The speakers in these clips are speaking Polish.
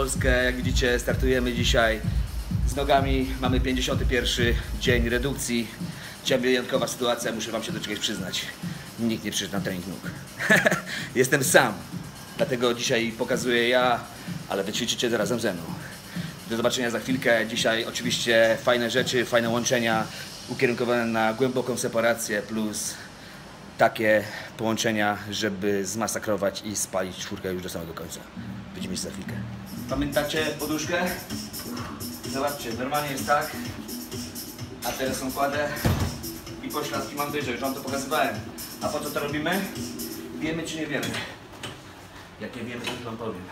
Polskę. Jak widzicie, startujemy dzisiaj z nogami. Mamy 51 dzień redukcji. Dzisiaj wyjątkowa sytuacja, muszę Wam się do czegoś przyznać. Nikt nie przyszedł na trening nóg. Jestem sam, dlatego dzisiaj pokazuję ja, ale Wy ćwiczycie razem ze mną. Do zobaczenia za chwilkę. Dzisiaj oczywiście fajne rzeczy, fajne łączenia ukierunkowane na głęboką separację plus takie połączenia, żeby zmasakrować i spalić czwórkę już do samego końca. Widzimy się za chwilkę. Pamiętacie poduszkę? Zobaczcie, normalnie jest tak, a teraz są kładę i pośladki mam wyżej, już Wam to pokazywałem. A po co to robimy? Wiemy czy nie wiemy? Jak nie wiemy, to Wam powiem.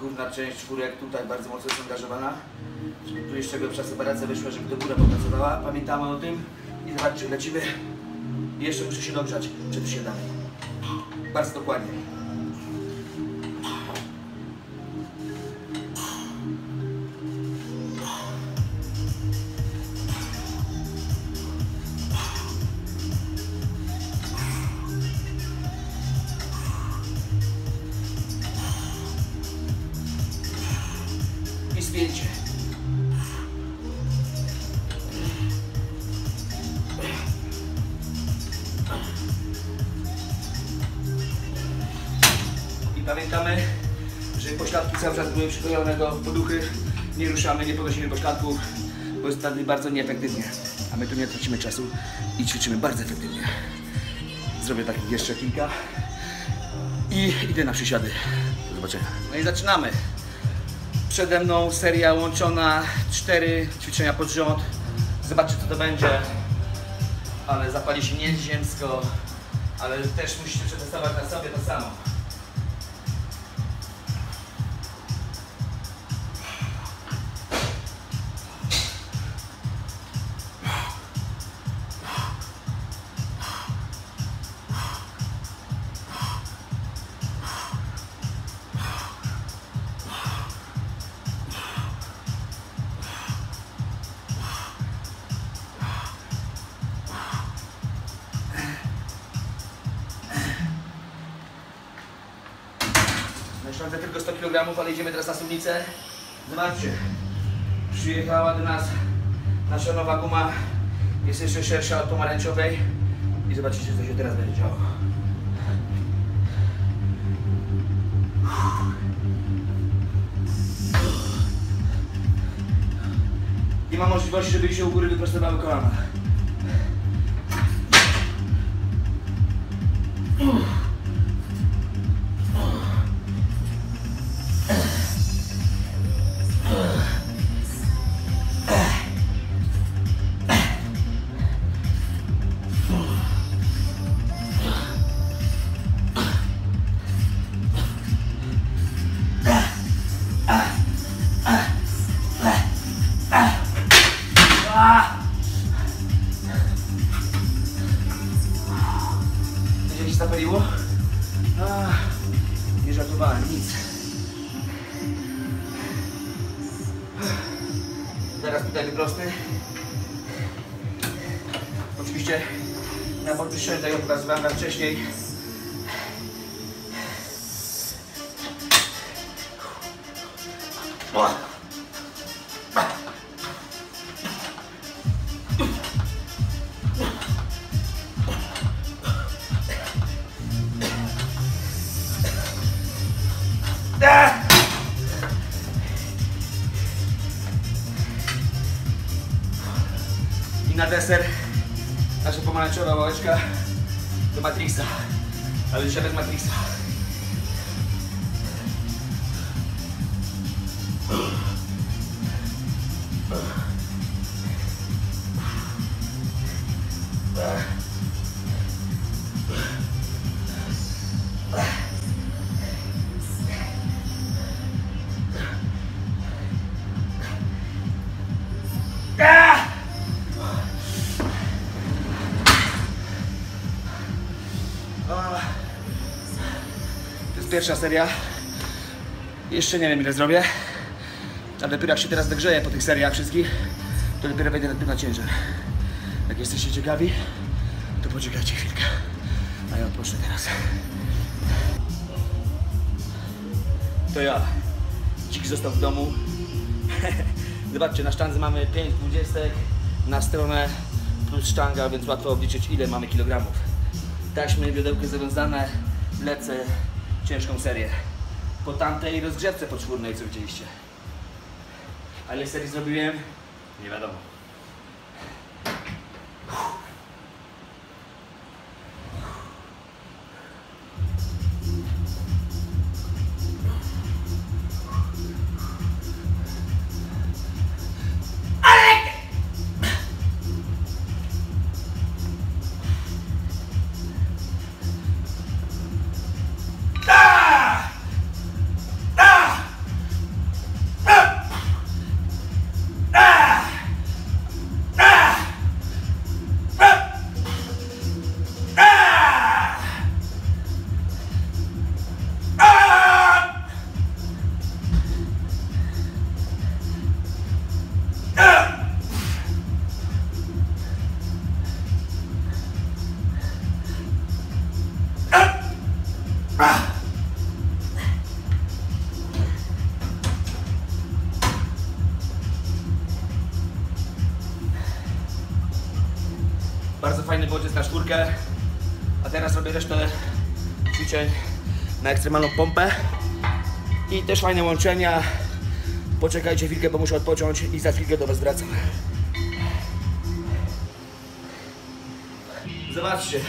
Górna część czwórek tutaj bardzo mocno jest angażowana. Tu jeszcze głębsza separacja wyszła, żeby do góry popracowała. Pamiętamy o tym i zobaczcie, lecimy. I jeszcze muszę się dogrzać przed siadaniem. Bardzo dokładnie. I spięcie. Cały czas były przyklejone do poduchy. Nie ruszamy, nie podnosimy pośladków, bo jest wtedy bardzo nieefektywnie. A my tu nie tracimy czasu i ćwiczymy bardzo efektywnie. Zrobię takich jeszcze kilka i idę na przysiady. Do zobaczenia. No i zaczynamy. Przede mną seria łączona, cztery ćwiczenia pod rząd. Co to będzie. Ale zapali się nieziemsko, ale też musicie przetestować na sobie to samo. Sztandze tylko 100 kg, ale idziemy teraz na suwnicę. Zobaczcie, przyjechała do nas nasza nowa guma. Jest jeszcze szersza od pomarańczowej. I zobaczycie, co się teraz będzie działo. Nie ma możliwości, żeby się u góry wyprostowały kolana. A, nie żartowałem, nic. Teraz tutaj wyprosty. Oczywiście na podwyższeniu, tak jak pokazywałem Wam wcześniej. O! troszkę do Matrixa, ale już się Matrixa. Pierwsza seria. Jeszcze nie wiem ile zrobię. Ale dopiero jak się teraz dogrzeję po tych seriach wszystkich, to dopiero wejdę na, ciężar. Jak jesteście ciekawi, to poczekajcie chwilkę. A ja odpocznę teraz. To ja. Dzik został w domu. Zobaczcie, na sztandze mamy 5 dwudziestek na stronę plus sztanga, więc łatwo obliczyć ile mamy kilogramów. Taśmy, wiodełko zawiązane, lecę ciężką serię. Po tamtej rozgrzewce poczwórnej, co widzieliście. A ile serii zrobiłem? Nie wiadomo. A teraz robię resztę ćwiczeń na ekstremalną pompę. I też fajne łączenia. Poczekajcie chwilkę, bo muszę odpocząć i za chwilkę do Was wracam. Zobaczcie.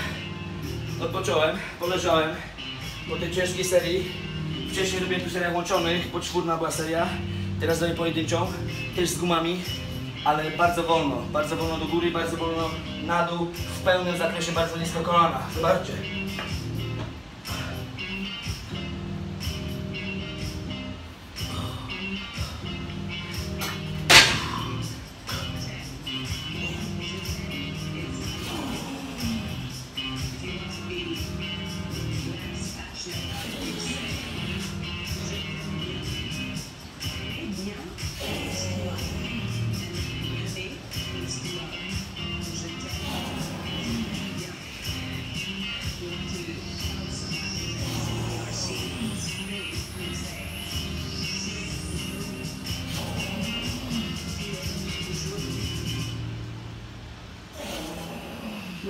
Odpocząłem, poleżałem po tej ciężkiej serii. Wcześniej robiłem tu serię łączonych, poczwórna była seria. Teraz robię pojedynczą, też z gumami, ale bardzo wolno. Bardzo wolno do góry, bardzo wolno na dół, w pełnym zakresie, bardzo nisko kolana. Zobaczcie.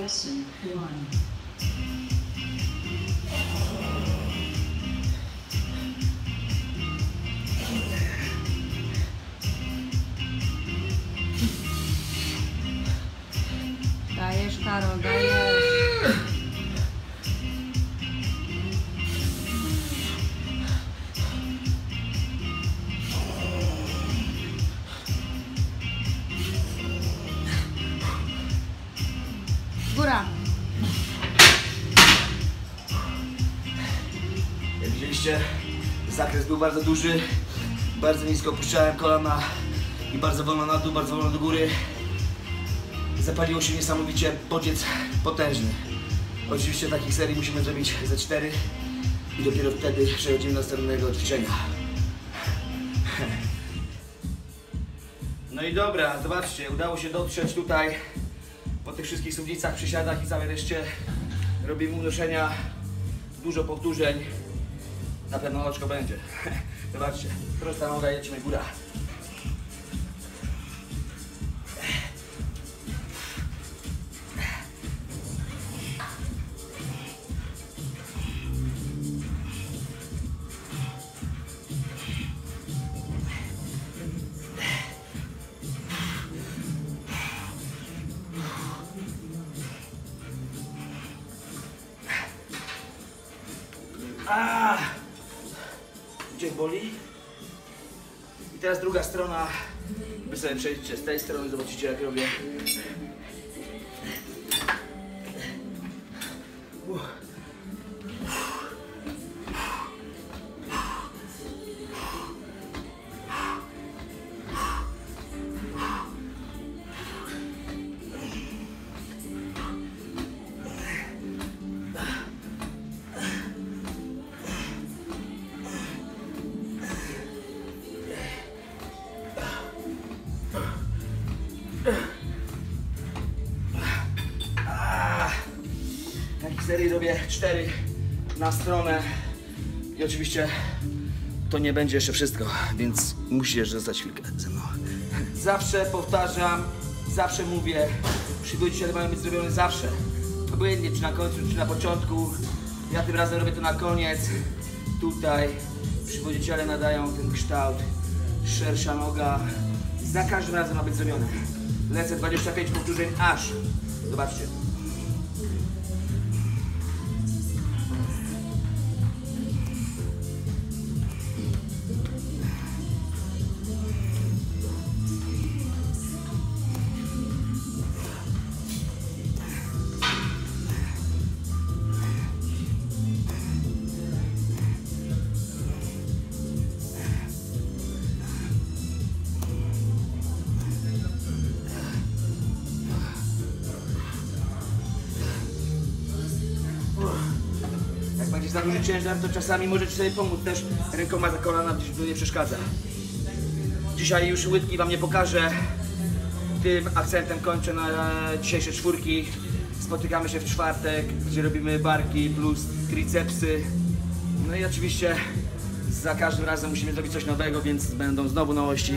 Assim, Lesson 1. Daí é as carongas. Był bardzo duży. Bardzo nisko opuszczałem kolana i bardzo wolno na dół, bardzo wolno do góry. Zapaliło się niesamowicie bodziec potężny. Oczywiście takich serii musimy zrobić ze cztery i dopiero wtedy przechodzimy do następnego ćwiczenia. No i dobra, zobaczcie, udało się dotrzeć tutaj po tych wszystkich suwnicach, przysiadach i całej reszcie. Robimy unoszenia, dużo powtórzeń. Na pewno oczko będzie. Zobaczcie, prosta noga, jedźmy góra. A! Gdzie boli? I teraz druga strona. Wy sobie przejdźcie z tej strony, zobaczycie jak robię. Takich serii robię cztery na stronę i oczywiście to nie będzie jeszcze wszystko, więc musisz zostać chwilkę ze mną. Zawsze powtarzam, zawsze mówię, przygodziciele mają być zrobione zawsze. Obojętnie czy na końcu, czy na początku. Ja tym razem robię to na koniec. Tutaj przywodziciele nadają ten kształt. Szersza noga. Za każdym razem ma być zrobione. Lecę 25 powtórzeń aż. Zobaczcie. Za duży ciężar, to czasami możecie sobie pomóc też rękoma za kolana, gdzieś to nie przeszkadza. Dzisiaj już łydki wam nie pokażę. Tym akcentem kończę na dzisiejsze czwórki. Spotykamy się w czwartek, gdzie robimy barki plus tricepsy. No i oczywiście za każdym razem musimy zrobić coś nowego, więc będą znowu nowości.